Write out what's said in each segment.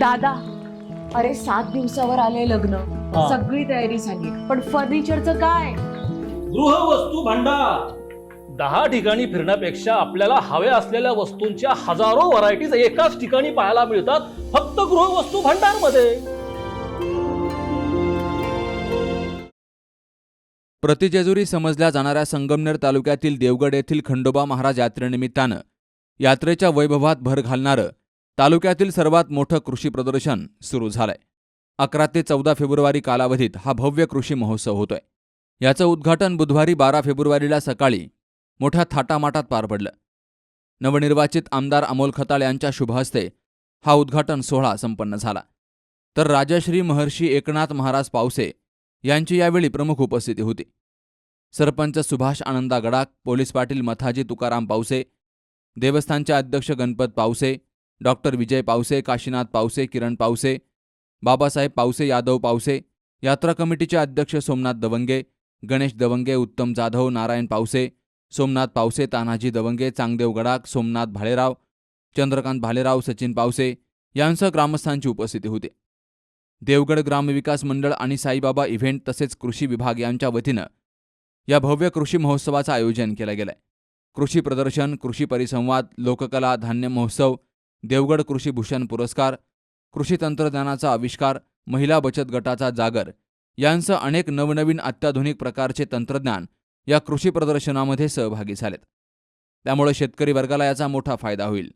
दादा अरे सात दिवसावर आले लग्न. हा. सगळी तयारी झाली. पण फर्निचरचं काय? गृहवस्तू भांडार. दहा ठिकाणी फिरण्यापेक्षा आपल्याला हव्या असलेल्या वस्तूंच्या हजारो व्हरायटीज एकाच ठिकाणी पाहायला मिळतात फक्त गृहवस्तू भांडारमध्ये प्रतिजेजुरी समजल्या जाणाऱ्या संगमनेर तालुक्यातील देवगड येथील खंडोबा महाराज यात्रेनिमित्तानं यात्रेच्या वैभवात भर घालणारं तालुक्यातील सर्वात मोठं कृषी प्रदर्शन सुरू झालंय. अकरा ते चौदा फेब्रुवारी कालावधीत हा भव्य कृषी महोत्सव होतोय. याचं उद्घाटन बुधवारी बारा फेब्रुवारीला सकाळी मोठ्या थाटामाटात पार पडलं. नवनिर्वाचित आमदार अमोल खताळ यांच्या शुभहस्ते हा उद्घाटन सोहळा संपन्न झाला. तर राजश्री महर्षी एकनाथ महाराज पावसे यांची यावेळी प्रमुख उपस्थिती होती. सरपंच सुभाष आनंदा गडाख पोलीस पाटील मथाजी तुकाराम पावसे देवस्थानचे अध्यक्ष गणपत पावसे डॉक्टर विजय पावसे काशीनाथ पावसे किरण पावसे बाबासाहेब पावसे यादव पावसे यात्रा कमिटीचे अध्यक्ष सोमनाथ दवंगे गणेश दवंगे उत्तम जाधव नारायण पावसे सोमनाथ पावसे तानाजी दवंगे चांगदेव गडाख सोमनाथ भालेराव चंद्रकांत भालेराव सचिन पावसे यांसह ग्रामस्थांची उपस्थिती होती. देवगड ग्रामविकास मंडळ आणि साईबाबा इव्हेंट तसेच कृषी विभाग यांच्या वतीनं या भव्य कृषी महोत्सवाचं आयोजन केलं गेलंय. कृषी प्रदर्शन कृषी परिसंवाद लोककला धान्य महोत्सव देवगड कृषी भूषण पुरस्कार कृषी तंत्रज्ञानाचा आविष्कार महिला बचत गटाचा जागर यांसह अनेक नवनवीन अत्याधुनिक प्रकारचे तंत्रज्ञान या कृषी प्रदर्शनामध्ये सहभागी झालेत. त्यामुळे शेतकरी वर्गाला याचा मोठा फायदा होईल.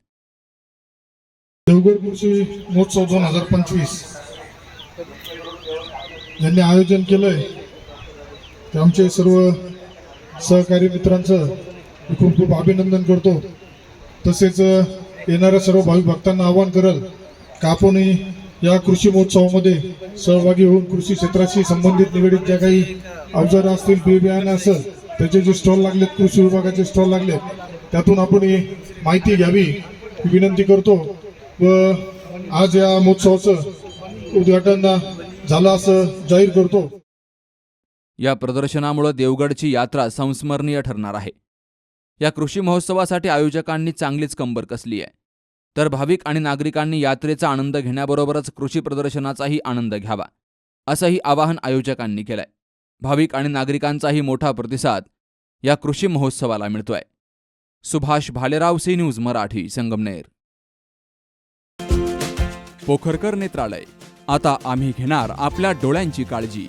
देवगड कृषी महोत्सव दोन हजार पंचवीस यांनी आयोजन केलंय. ते आमचे सर्व सहकारी मित्रांचं खूप खूप अभिनंदन करतो. तसेच येणाऱ्या सर्व भाविक भक्तांना आवाहन करत का आपणही या कृषी महोत्सवामध्ये सहभागी होऊन कृषी क्षेत्राशी संबंधित निगडीत ज्या काही अवजारं असतील बी बियाणं असेल त्याचे जे स्टॉल लागलेत कृषी विभागाचे स्टॉल लागलेत त्यातून आपण ही माहिती घ्यावी विनंती करतो. व आज या महोत्सवाचं उद्घाटन झालं असं जाहीर करतो. या प्रदर्शनामुळं देवगडची यात्रा संस्मरणीय ठरणार आहे. या कृषी महोत्सवासाठी आयोजकांनी चांगलीच कंबर कसली आहे. तर भाविक आणि नागरिकांनी यात्रेचा आनंद घेण्याबरोबरच कृषी प्रदर्शनाचाही आनंद घ्यावा असंही आवाहन आयोजकांनी केलंय. भाविक आणि नागरिकांचाही मोठा प्रतिसाद या कृषी महोत्सवाला मिळतोय. Subhash Bhalerao C news Marathi Sangamner. Pokharkar Netralaya. आता आम्ही घेणार आपल्या डोळ्यांची काळजी.